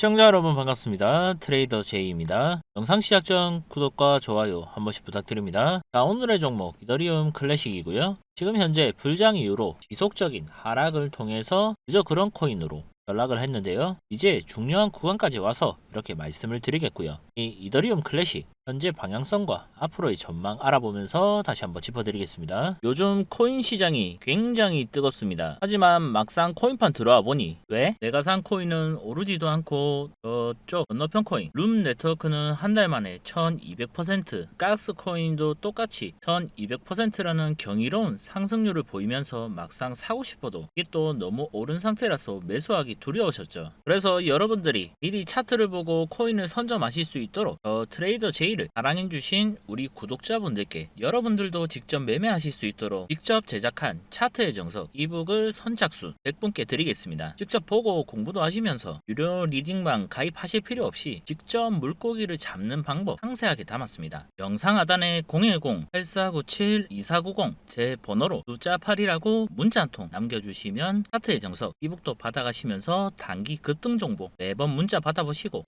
시청자 여러분 반갑습니다. 트레이더 제이입니다. 영상 시작 전 구독과 좋아요 한 번씩 부탁드립니다. 자, 오늘의 종목 이더리움 클래식이고요. 지금 현재 불장 이후로 지속적인 하락을 통해서 그저 그런 코인으로 연락을 했는데요. 이제 중요한 구간까지 와서 이렇게 말씀을 드리겠고요. 이 이더리움 클래식 현재 방향성과 앞으로의 전망 알아보면서 다시 한번 짚어드리겠습니다. 요즘 코인 시장이 굉장히 뜨겁습니다. 하지만 막상 코인판 들어와 보니 왜? 내가 산 코인은 오르지도 않고 저쪽 건너편 코인 룸 네트워크는 한 달 만에 1200% 가스 코인도 똑같이 1200%라는 경이로운 상승률을 보이면서 막상 사고 싶어도 이게 또 너무 오른 상태라서 매수하기 두려우셨죠. 그래서 여러분들이 미리 차트를 보고 코인을 선점하실 수 있도록 저 트레이더 제이를 사랑해주신 우리 구독자분들께 여러분들도 직접 매매하실 수 있도록 직접 제작한 차트의 정석 이북을 선착순 100분께 드리겠습니다. 직접 보고 공부도 하시면서 유료 리딩방 가입하실 필요 없이 직접 물고기를 잡는 방법 상세하게 담았습니다. 영상 하단에 010-8497-2490 제 번호로 숫자 8이라고 문자 한 통 남겨주시면 차트의 정석 이북도 받아가시면서 단기 급등 정보 매번 문자 받아보시고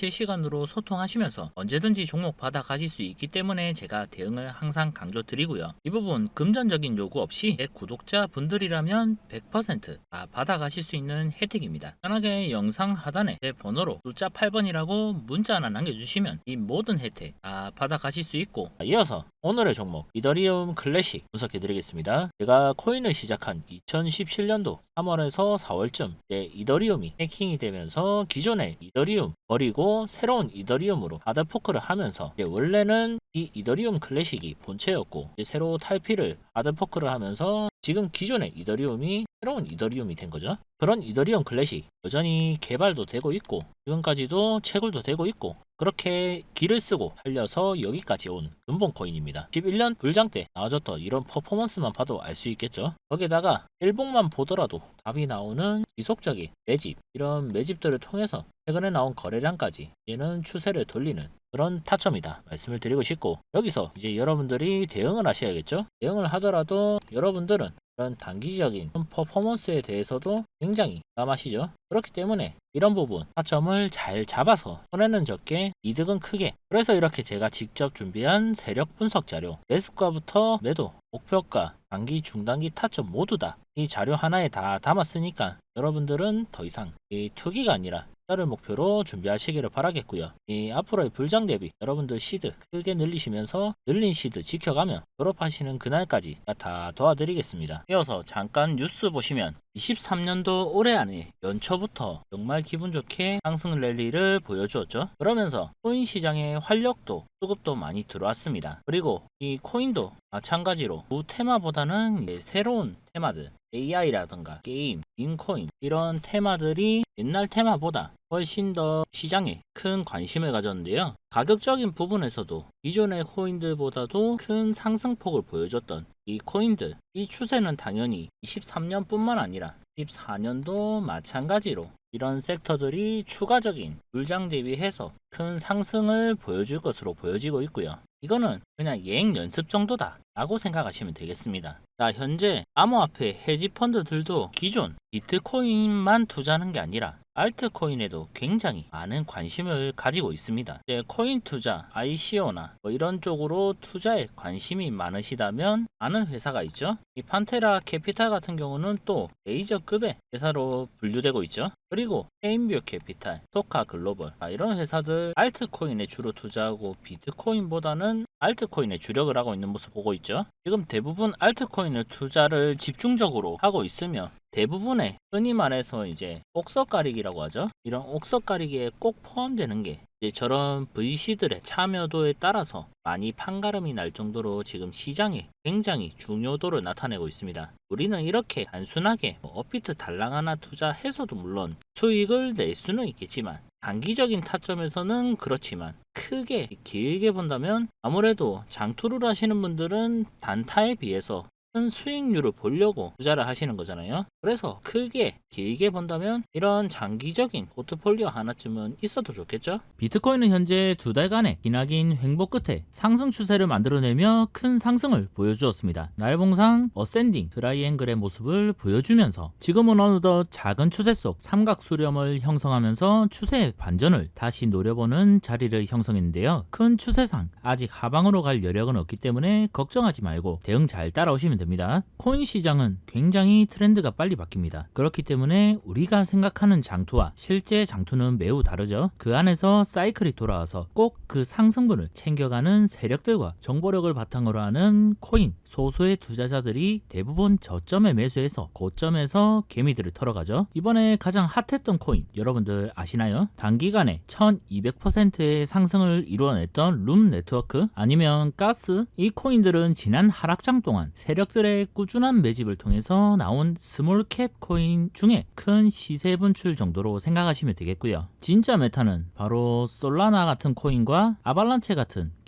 실시간으로 소통하시면서 언제든지 종목 받아 가실 수 있기 때문에 제가 대응을 항상 강조 드리고요. 이 부분 금전적인 요구 없이 제 구독자 분들이라면 100%다 받아 가실 수 있는 혜택입니다. 편하게 영상 하단에 제 번호로 숫자 8번이라고 문자 하나 남겨주시면 이 모든 혜택 다 받아 가실 수 있고 이어서 오늘의 종목 이더리움 클래식 분석해 드리겠습니다. 제가 코인을 시작한 2017년도 3월에서 4월쯤 이제 이더리움이 해킹이 되면서 기존의 이더리움 버리고 새로운 이더리움으로 하드포크를 하면서 이제 원래는 이 이더리움 클래식이 본체였고 새로 탈피를 하드포크를 하면서 지금 기존의 이더리움이 새로운 이더리움이 된 거죠. 그런 이더리움 클래식 여전히 개발도 되고 있고 지금까지도 채굴도 되고 있고 그렇게 길을 쓰고 살려서 여기까지 온 근본 코인입니다. 11년 불장 때 나와줬던 이런 퍼포먼스만 봐도 알 수 있겠죠. 거기다가 일봉만 보더라도 답이 나오는 지속적인 매집 이런 매집들을 통해서 최근에 나온 거래량까지 얘는 추세를 돌리는 그런 타점이다 말씀을 드리고 싶고 여기서 이제 여러분들이 대응을 하셔야겠죠. 대응을 하더라도 여러분들은 이런 단기적인 퍼포먼스에 대해서도 굉장히 남하시죠. 그렇기 때문에 이런 부분 타점을 잘 잡아서 손해는 적게 이득은 크게 그래서 이렇게 제가 직접 준비한 세력 분석 자료 매수가부터 매도 목표가 단기 중단기 타점 모두 다 이 자료 하나에 다 담았으니까 여러분들은 더 이상 이 투기가 아니라 를 목표로 준비하시기를 바라겠고요. 이 앞으로의 불장 대비 여러분들 시드 크게 늘리시면서 늘린 시드 지켜가며 졸업하시는 그날까지 다 도와드리겠습니다. 이어서 잠깐 뉴스 보시면 23년도 올해 안에 연초부터 정말 기분 좋게 상승 랠리를 보여주었죠. 그러면서 코인 시장의 활력도 수급도 많이 들어왔습니다. 그리고 이 코인도 마찬가지로 구 테마보다는 새로운 테마들 AI라든가 게임, 인코인 이런 테마들이 옛날 테마보다 훨씬 더 시장에 큰 관심을 가졌는데요. 가격적인 부분에서도 기존의 코인들보다도 큰 상승폭을 보여줬던 이 코인들, 이 추세는 당연히 23년뿐만 아니라 14년도 마찬가지로 이런 섹터들이 추가적인 물장 대비해서 큰 상승을 보여줄 것으로 보여지고 있고요. 이거는 그냥 예행 연습 정도다 라고 생각하시면 되겠습니다. 자, 현재 암호화폐 헤지 펀드들도 기존 비트코인만 투자하는 게 아니라 알트코인에도 굉장히 많은 관심을 가지고 있습니다. 이제 코인 투자, ICO나 뭐 이런 쪽으로 투자에 관심이 많으시다면 아는 회사가 있죠. 이 판테라 캐피탈 같은 경우는 또 레이저급의 회사로 분류되고 있죠. 그리고 페인뷰 캐피탈, 토카 글로벌 아, 이런 회사들 알트코인에 주로 투자하고 비트코인보다는 알트코인에 주력을 하고 있는 모습 보고 있죠. 지금 대부분 알트코인을 투자를 집중적으로 하고 있으며 대부분의 흔히 말해서 이제 옥석 가리기라고 하죠. 이런 옥석 가리기에 꼭 포함되는 게 이제 저런 VC들의 참여도에 따라서 많이 판가름이 날 정도로 지금 시장에 굉장히 중요도를 나타내고 있습니다. 우리는 이렇게 단순하게 뭐 업비트 달랑 하나 투자해서도 물론 수익을 낼 수는 있겠지만 단기적인 타점에서는 그렇지만 크게 길게 본다면 아무래도 장투를 하시는 분들은 단타에 비해서 큰 수익률을 보려고 투자를 하시는 거잖아요. 그래서 크게 길게 본다면 이런 장기적인 포트폴리오 하나쯤은 있어도 좋겠죠? 비트코인은 현재 두 달간의 기나긴 횡보 끝에 상승 추세를 만들어내며 큰 상승을 보여주었습니다. 날봉상 어센딩 트라이앵글의 모습을 보여주면서 지금은 어느덧 작은 추세 속 삼각 수렴을 형성하면서 추세의 반전을 다시 노려보는 자리를 형성했는데요. 큰 추세상 아직 하방으로 갈 여력은 없기 때문에 걱정하지 말고 대응 잘 따라오시면 됩니다. 코인 시장은 굉장히 트렌드가 빨리 바뀝니다. 그렇기 때문에 우리가 생각하는 장투와 실제 장투는 매우 다르죠. 그 안에서 사이클이 돌아와서 꼭 그 상승분을 챙겨가는 세력들과 정보력을 바탕으로 하는 코인 소수의 투자자들이 대부분 저점에 매수해서 고점에서 개미들을 털어가죠. 이번에 가장 핫했던 코인 여러분들 아시나요? 단기간에 1200%의 상승을 이루어냈던 룸 네트워크 아니면 가스 이 코인들은 지난 하락장 동안 세력 들의 꾸준한 매집을 통해서 나온 스몰캡 코인 중에 큰 시세 분출 정도로 생각하시면 되겠고요. 진짜 메타는 바로 솔라나 같은 코인과 아발란체 같은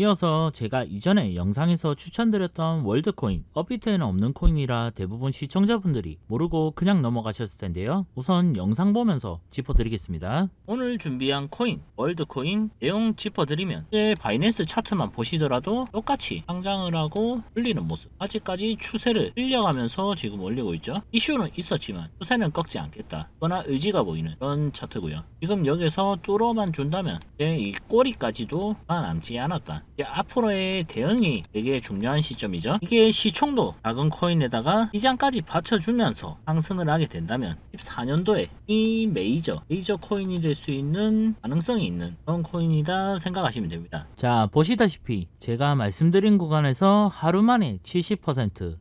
이어서 제가 이전에 영상에서 추천드렸던 월드코인, 업비트에는 없는 코인이라 대부분 시청자분들이 모르고 그냥 넘어가셨을 텐데요. 우선 영상 보면서 짚어드리겠습니다. 오늘 준비한 코인, 월드코인 내용 짚어드리면 이제 바이낸스 차트만 보시더라도 똑같이 상장을 하고 흘리는 모습 아직까지 추세를 흘려가면서 지금 올리고 있죠. 이슈는 있었지만 추세는 꺾지 않겠다. 그러나 의지가 보이는 그런 차트고요. 지금 여기서 뚫어만 준다면 이 꼬리까지도 남지 않았다. 앞으로의 대응이 되게 중요한 시점이죠. 이게 시총도 작은 코인에다가 시장까지 받쳐주면서 상승을 하게 된다면 14년도에 이 메이저 메이저 코인이 될 수 있는 가능성이 있는 그런 코인이다 생각하시면 됩니다. 자 보시다시피 제가 말씀드린 구간에서 하루 만에 70%,